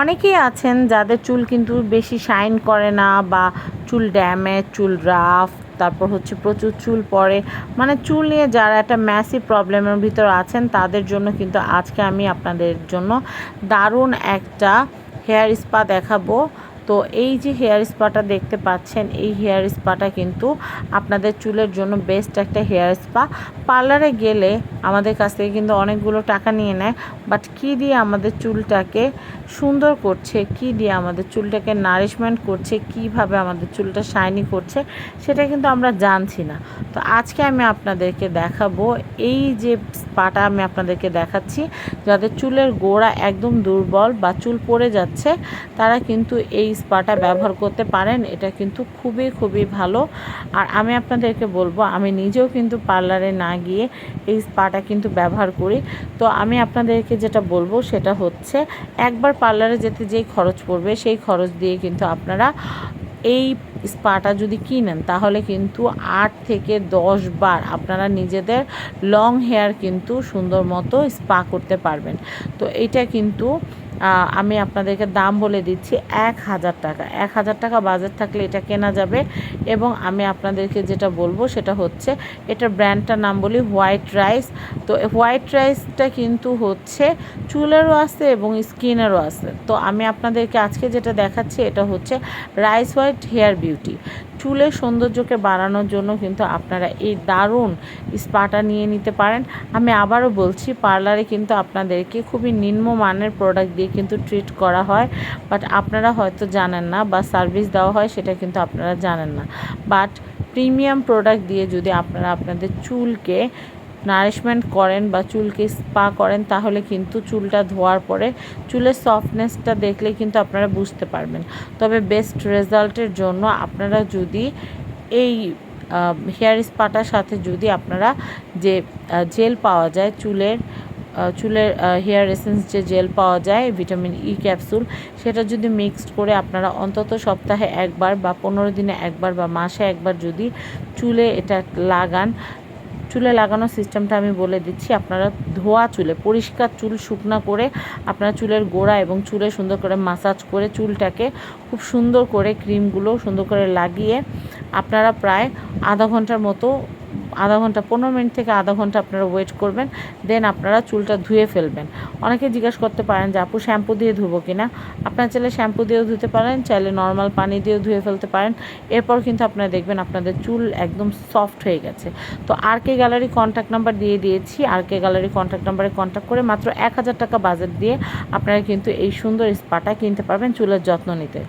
অনেকেই আছেন যাদের চুল কিন্তু বেশি শাইন করে না বা চুল ড্যামেজ, চুল রাফ, তারপর হচ্ছে প্রচুর চুল পড়ে। মানে চুল নিয়ে যারা একটা ম্যাসি প্রবলেমের ভিতর আছেন, তাদের জন্য কিন্তু আজকে আমি আপনাদের জন্য দারুণ একটা হেয়ার স্পা দেখাবো। তো এই যে হেয়ার স্পাটা দেখতে পাচ্ছেন, এই হেয়ার স্পাটা কিন্তু আপনাদের চুলের জন্য বেস্ট একটা হেয়ার স্পা। পার্লারে গেলে আমাদের কাছ থেকে কিন্তু অনেকগুলো টাকা নিয়ে নেয় বাট কী দিয়ে আমাদের চুলটাকে সুন্দর করছে, কী দিয়ে আমাদের চুলটাকে নারিশমেন্ট করছে, কীভাবে আমাদের চুলটা শাইনি করছে, সেটা কিন্তু আমরা জানছি না। তো আজকে আমি আপনাদেরকে দেখাবো, এই যে স্পাটা আমি আপনাদেরকে দেখাচ্ছি, যাদের চুলের গোড়া একদম দুর্বল বা চুল পড়ে যাচ্ছে, তারা কিন্তু এই স্পাটা ব্যবহার করতে পারেন, এটা কিন্তু খুবই খুবই ভালো। আর আমি আপনাদেরকে বলব, আমি নিজেও কিন্তু পার্লারে না গিয়ে এই স্পাটা কিন্তু ব্যবহার করি। তো আমি আপনাদেরকে যেটা বলব, সেটা হচ্ছে একবার পার্লারে যেতে যেই খরচ পড়বে, সেই খরচ দিয়ে কিন্তু আপনারা এই স্পাটা যদি কিনেন, তাহলে কিন্তু আট থেকে দশ বার আপনারা নিজেদের লং হেয়ার কিন্তু সুন্দর মতো স্পা করতে পারবেন। তো এটা কিন্তু আমি আপনাদেরকে দাম বলে দিচ্ছি এক হাজার টাকা। এক হাজার টাকা বাজেট থাকলে এটা কেনা যাবে এবং আমি আপনাদেরকে যেটা বলব সেটা হচ্ছে, এটার ব্র্যান্ডটার নাম বলি হোয়াইট রাইস। তো হোয়াইট রাইসটা কিন্তু হচ্ছে চুলেরও আছে এবং স্কিনেরও আছে। তো আমি আপনাদেরকে আজকে যেটা দেখাচ্ছি, এটা হচ্ছে রাইস হোয়াইট হেয়ার বিউটি। চুলের সৌন্দর্যকে বাড়ানোর জন্য কিন্তু আপনারা এই দারুণ স্পাটা নিয়ে নিতে পারেন। আমি আবারও বলছি, পার্লারে কিন্তু আপনাদেরকে খুবই নিম্নমানের প্রোডাক্ট দিয়ে কিন্তু ট্রিট করা হয়। বাট আপনারা হয়তো জানেন না বা সার্ভিস দেওয়া হয় সেটা কিন্তু আপনারা জানেন না। বাট প্রিমিয়াম প্রোডাক্ট দিয়ে যদি আপনারা আপনাদের চুলকে নারিশমেন্ট করেন বা চুলকে স্পা করেন, তাহলে কিন্তু চুলটা ধোয়ার পরে চুলের সফটনেসটা দেখলে কিন্তু আপনারা বুঝতে পারবেন। তবে বেস্ট রেজাল্টের জন্য আপনারা যদি এই হেয়ার স্পাটার সাথে যদি আপনারা যে জেল পাওয়া যায় চুলের চুলের হেয়ার এসেন্স যে জেল পাওয়া যায় ভিটামিন ই ক্যাপসুল সেটা যদি মিক্সড করে আপনারা অন্তত সপ্তাহে একবার বা পনেরো দিনে একবার বা মাসে একবার যদি চুলে এটা লাগান চুলে লাগানোর সিস্টেমটা আমি বলে দিচ্ছি। আপনারা ধোয়া চুলে, পরিষ্কার চুল শুকনো করে আপনারা চুলের গোড়া এবং চুলে সুন্দর করে মাসাজ করে চুলটাকে খুব সুন্দর করে ক্রিমগুলো সুন্দর করে লাগিয়ে আপনারা প্রায় আধা ঘণ্টার মতো আধা ঘণ্টা, পনেরো মিনিট থেকে আধা ঘণ্টা আপনারা ওয়েট করবেন দেন আপনারা চুলটা ধুয়ে ফেলবেন। অনেকে জিজ্ঞেস করতে পারেন যে, আপু শ্যাম্পু দিয়ে ধুবো কি না? আপনারা চাইলে শ্যাম্পু দিয়েও ধুতে পারেন, চাইলে নর্মাল পানি দিয়েও ধুয়ে ফেলতে পারেন। এরপর কিন্তু আপনারা দেখবেন আপনাদের চুল একদম সফট হয়ে গেছে। তো আর কে গ্যালারি কন্ট্যাক্ট নাম্বার দিয়ে দিয়েছি। আর কে গ্যালারি কন্ট্যাক্ট নাম্বারে কন্ট্যাক্ট করে মাত্র এক হাজার টাকা বাজেট দিয়ে আপনারা কিন্তু এই সুন্দর স্পাটা কিনতে পারবেন চুলের যত্ন নিতে।